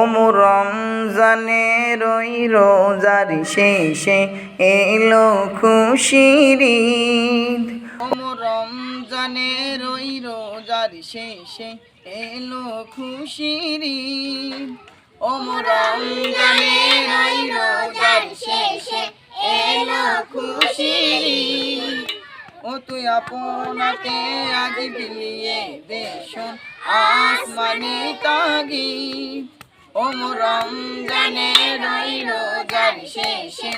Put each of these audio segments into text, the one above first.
ওম রমজানের ওই রোজার শেষে এলো খুশির ঈদ। ওম রমজানের ওই রোজার শেষে এলো খুশির ঈদ। ওম রমজানের ওই রোজার শেষে এলো খুশির ঈদ। ও তুই আপনাকে আজ বিলিয়ে দেশন আসমানি তাগিদ। ওম রমজানের ওই রোজার শেষে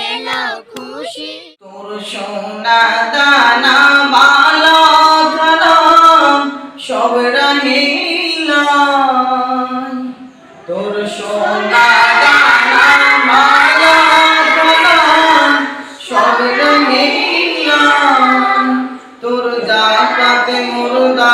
এলো খুশি। তোর সোনা দানা মালা খানা সব রহিলা তোর সোনা দানা মালা খানা সব রহিলা মুর্দা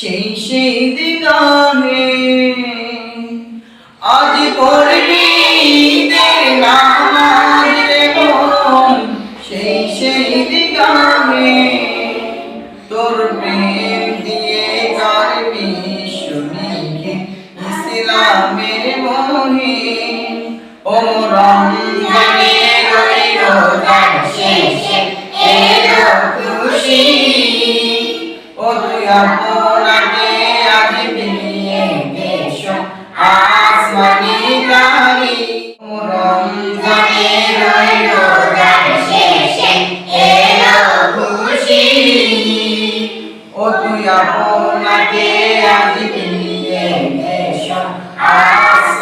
সেই সেই দিগাহে আজ পড়বি মন সেই সেই দিগাহে রঘুনাথে আজি বিলিয়ে দেশ আসমানি তারি রমজানে রইল গান শেষে। এলো খুশি। ও তুই আপনাকে আজি বিলিয়ে দেশ আস